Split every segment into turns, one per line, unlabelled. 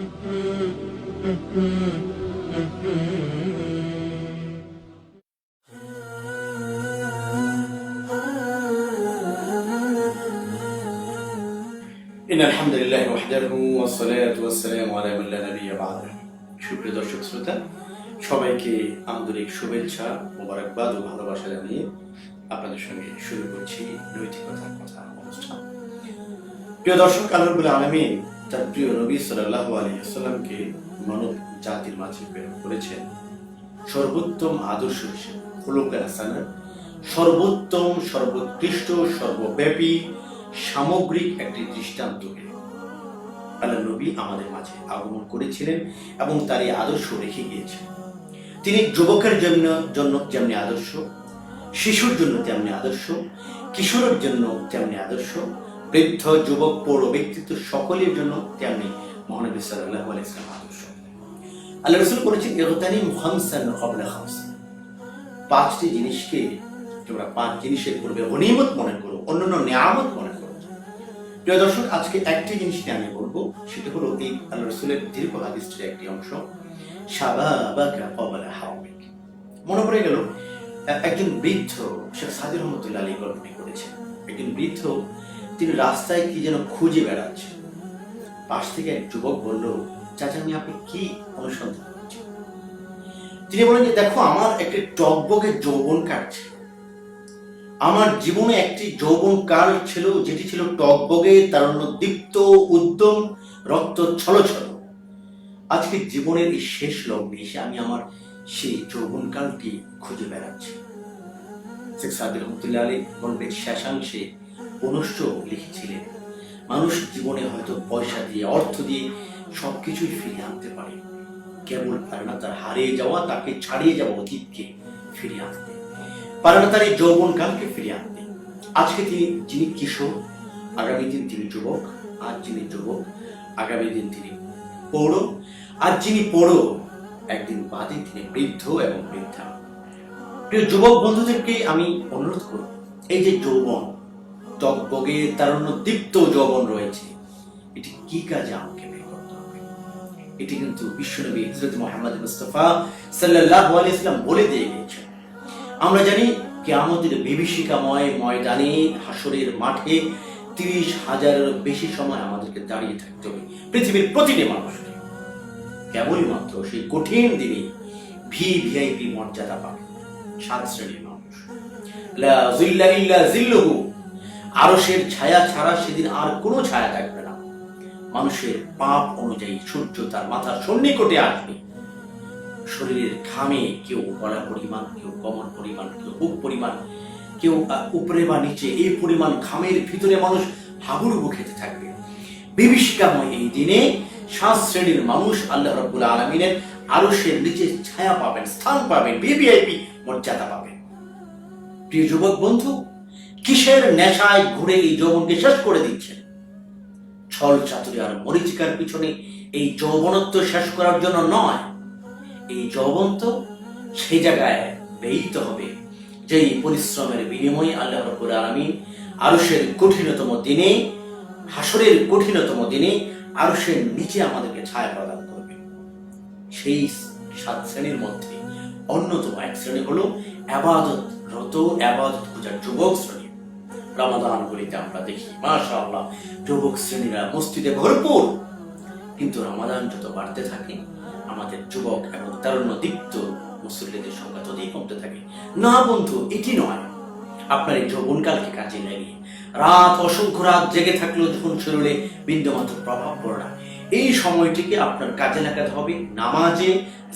In আলহামদুলিল্লাহ ওয়াহদাহু ওয়াসসালাতু ওয়াসসালামু আলা মান লা নাবিয়্যা বা'দাহু দর্শক শ্রোতা, সবাইকে আন্তরিক শুভেচ্ছা, মোবারকবাদ ও ভালোবাসা জানিয়ে আপনাদের সঙ্গে শুরু করছি নৈতিকতার কথা অনুষ্ঠান। প্রিয় দর্শক রাব্বুল আলামিন তার প্রিয় নবী সাল্লাল্লাহু আলাইহি ওয়াসাল্লামকে মানব জাতির মাঝে প্রেরণ করেছেন। সর্বোত্তম আদর্শ হিসেবে সর্বোত্তম, সর্বোৎকৃষ্ট, সর্বব্যাপী, সামগ্রিক একটি দৃষ্টান্তকে আল্লাহ নবী আমাদের মাঝে আগমন করেছিলেন এবং তার এই আদর্শ রেখে গিয়েছেন। তিনি যুবকের জন্য জন্য যেমনি আদর্শ, শিশুর জন্য তেমনি আদর্শ, কিশোরের জন্য তেমনি আদর্শ বৃদ্ধ, যুবক, পৌর ব্যক্তিত্ব সকলের জন্য তেমনি মহানবী সাল্লাহ আলাইসলাম আদর্শ। আল্লাহ রসুল বলেছেন ইগতানিম খামসান ক্বাবলা খামসান পাঁচটি জিনিসকে তোমরা পাঁচ জিনিসের পূর্বে গনিমত মনে করো, অন্যান্য নিয়ামত মনে করো। প্রিয় দর্শক, আজকে একটি জিনিস নিয়ে আমি বলব, সেটা হলো এই আল্লাহ রসুলের দীর্ঘ হাদিসটির একটি অংশ শাবাবাকা ক্বাবলা হাওমিক। মনে পড়ে গেল একজন বৃদ্ধ শেখ সাদির রহমতুল্লাহ আলী গল্পটি করেছেন একজন বৃদ্ধ তিনি রাস্তায় কি যেন খুঁজে বেড়াচ্ছেন। পাশ থেকে এক যুবক বলল, চাচা, আমি আপনি কি অনুসন্ধান করছেন? তিনি বলেন যে, দেখো, আমার একটি টকবগে যৌবন কাটছে। আমার জীবনে একটি যৌবন কাল ছিল, যেটি ছিল টকবগে তারণ্য দীপ্ত, উদ্যম, রক্ত ছলছল। আজকে জীবনের এই শেষ লগ্নে এসে আমি আমার সেই যৌবন কালটি খুঁজে বেড়াচ্ছি। শেখ সাদির রহমতুল্লাহ আলী গল্পের শেষাংশে পুনশ্চ লিখেছিলেন। মানুষ জীবনে হয়তো পয়সা দিয়ে, অর্থ দিয়ে সবকিছুই ফিরিয়ে আনতে পারে। কেবল পারে না তার হারিয়ে যাওয়া, তাকে ছাড়িয়ে যাওয়া অতীতকে ফিরিয়ে আনতে। পারে না তার এই যৌবন কালকে ফিরিয়ে আনতে। আজকে তিনি, যিনি কিশোর, আগামী দিন তিনি যুবক, আজ যিনি যুবক, আগামী দিন তিনি পৌর, আজ যিনি পৌর, একদিন বাদে তিনি বৃদ্ধ এবং বৃদ্ধা। প্রিয় যুবক বন্ধুদেরকে আমি অনুরোধ করব, এই যে যৌবন টকবগে তারণ্য দীপ্ত যৌবন রয়েছে। এটি কি কাজে আমাকে বের করতে হবে? এটি কিন্তু বিশ্বনবী হজরত মোহাম্মদ মুস্তফা সাল্লাল্লাহু আলাইহি সাল্লাম বলে দিয়ে গিয়েছেন। আমরা জানি কেয়ামতের বিভীষিকাময় ময়দানে হাসরের মাঠে তিরিশ হাজারের বেশি সময় আমাদেরকে দাঁড়িয়ে থাকতে হবে, পৃথিবীর প্রতিটি মানুষকে। কেবলই মাত্র সেই কঠিন দিনে ভি ভিআইপি মর্যাদা পাবে সাত শ্রেণির মানুষ। লা জিল্লা ইল্লা জিল্লুহু আরশের ছায়া ছাড়া সেদিন আর কোনো ছায়া থাকবে না। মানুষের পাপ অনুযায়ী সূর্য তার মাথার সন্নিকটে আসবে। শরীরের ঘামে কেউ গলা পরিমাণ, কেউ কমর পরিমাণ, কেউ বুক পরিমাণ, কেউ উপরে বা নিচে এই পরিমাণ ঘামের ভিতরে মানুষ হাবুডুবু খেতে থাকবে। বিভীষিকাময় এই দিনে সাত শ্রেণির মানুষ আল্লাহ রব্বুল আলমিনের আরশের নিচে ছায়া পাবেন, স্থান পাবেন বিভিআইপি মর্যাদা পাবেন। প্রিয় যুবক বন্ধু কিসের নেশায় ঘুরে এই যৌবনকে শেষ করে দিচ্ছেন ছল চাতুরি আর মরিচিকার পিছনে এই যৌবনত্ব শেষ করার জন্য নয়। এই যৌবন তো সেই জায়গায় ব্যয়িত হবে, যেই পরিশ্রমের বিনিময়ে আল্লাহ রব্বুল আলামিন আরশের কঠিনতম দিনে, হাসরের কঠিনতম দিনে আরশের নিচে আমাদেরকে ছায়া প্রদান করবে। সেই সাত শ্রেণির মধ্যে অন্যতম এক শ্রেণি হলো আবাদত রত, আবাদত পূজার যুবক শ্রেণি। রমাদান গুলিতে আমরা দেখি মাশা আল্লাহ যুবক শ্রেণীরা মসজিদে ভরপুর। কিন্তু রমাদান যত বাড়তে থাকে, আমাদের যুবক এবং তারুণ্য দীপ্ত মুসল্লিদের সংখ্যা ততই কমতে থাকে। না বন্ধু, এটি নয়। আপনার এই যৌবনকালকে কাজে লাগিয়ে রাত, অসংখ্য রাত জেগে থাকলেও যখন শরীরে বিন্দুমাত্র প্রভাব পড়ে না, এই সময়টিকে আপনার কাজে লাগাতে হবে। নামাজে,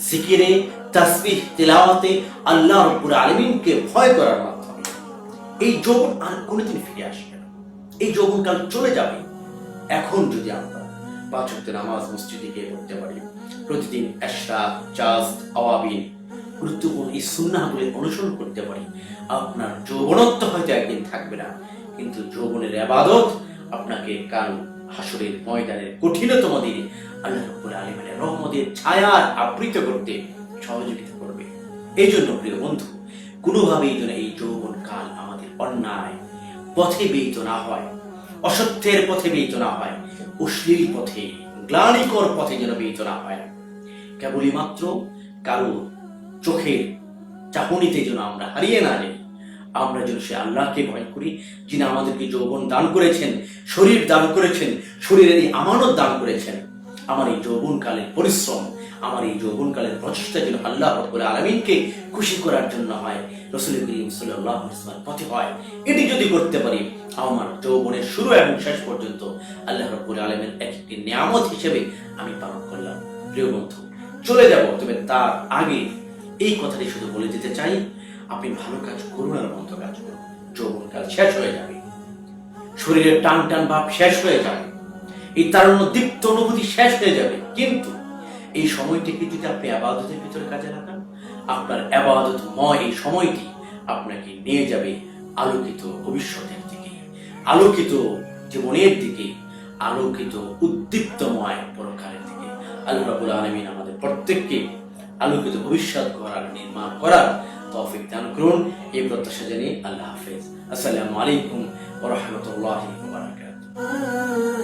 জিকিরে, তাসবিহ, তেলাওয়াতে আল্লাহ রব্বুল আলমিনকে ভয় করার মাধ্যমে। এই যৌবন আর কোনোদিন ফিরে আসবে না। এই যৌবনকাল চলে যাবে। এখন যদি আমরা পাঁচ নামাজ মসজিদে গিয়ে পড়তে পারি, প্রতিদিন এশরা চাস্ত আওয়াবিন গুরুত্বপূর্ণ এই সুন্নাহগুলি অনুসরণ করতে পারি, আপনার যৌবনত্ব হয়তো একদিন থাকবে না, কিন্তু যৌবনের আবাদত আপনাকে কাল হাসরের ময়দানের কঠিনতম দিনে আল্লাহ রব্বুল আলমিনের রহমতের ছায়ার আবৃত করতে সহযোগিতা করবে। এই জন্য প্রিয় বন্ধু, কোনোভাবেই যেন এই যৌবন কাল আমাদের অন্যায়, পথে ব্যয়িত না হয়, অসত্যের পথে ব্যয়িত না হয়, অশ্লীল পথে, গ্লানিকর পথে যেন বিহিত না হয়। কেবলই মাত্র কারও চোখের চাহনিতে যেন আমরা হারিয়ে না যাই, আমরা যেন সে আল্লাহকে ভয় করি, যিনি আমাদেরকে যৌবন দান করেছেন, শরীর দান করেছেন, শরীরের এই আমানত দান করেছেন। আমার এই যৌবনকালের পরিশ্রম, আমার এই যৌবনকালের প্রচেষ্টা যেন আল্লাহ রব্বুল আলমিনকে খুশি করার জন্য হয় রসুল করিম সাল্লাহ ইসলামের পথে হয়। এটি যদি করতে পারি, আমার যৌবনের শুরু এবং শেষ পর্যন্ত আল্লাহ রব্বুল আলমের এক একটি নিয়ামত হিসেবে আমি পালন করলাম। প্রিয় বন্ধু, চলে যাব, তবে তার আগে এই কথাটি শুধু বলে দিতে চাই, আপনি ভালো কাজ করুন আর মন্দ কাজ করুন। যৌবনকাল শেষ হয়ে যাবে। শরীরের টান টান ভাব শেষ হয়ে যাবে। এই তারুণ্য, দীপ্ত অনুভূতি শেষ হয়ে যাবে। কিন্তু এই সময়টিকে যদি আপনি আবাদতের ভিতরে কাজে লাগান, আপনার আবাদতময় এই সময়টি আপনাকে নিয়ে যাবে আলোকিত ভবিষ্যতের দিকে, আলোকিত জীবনের দিকে, আলোকিত উদ্দীপ্তময় পরকালের দিকে। আল্লাহ রাবুল আলমিন আমাদের প্রত্যেককে আলোকিত ভবিষ্যৎ করার নির্মাণ করার তৌফিক দান করুন। এই প্রত্যাশা জানিয়ে আল্লাহ হাফেজ। আসসালামু আলাইকুম ওয়া রাহমাতুল্লাহি ওয়া বারাকাতুহু।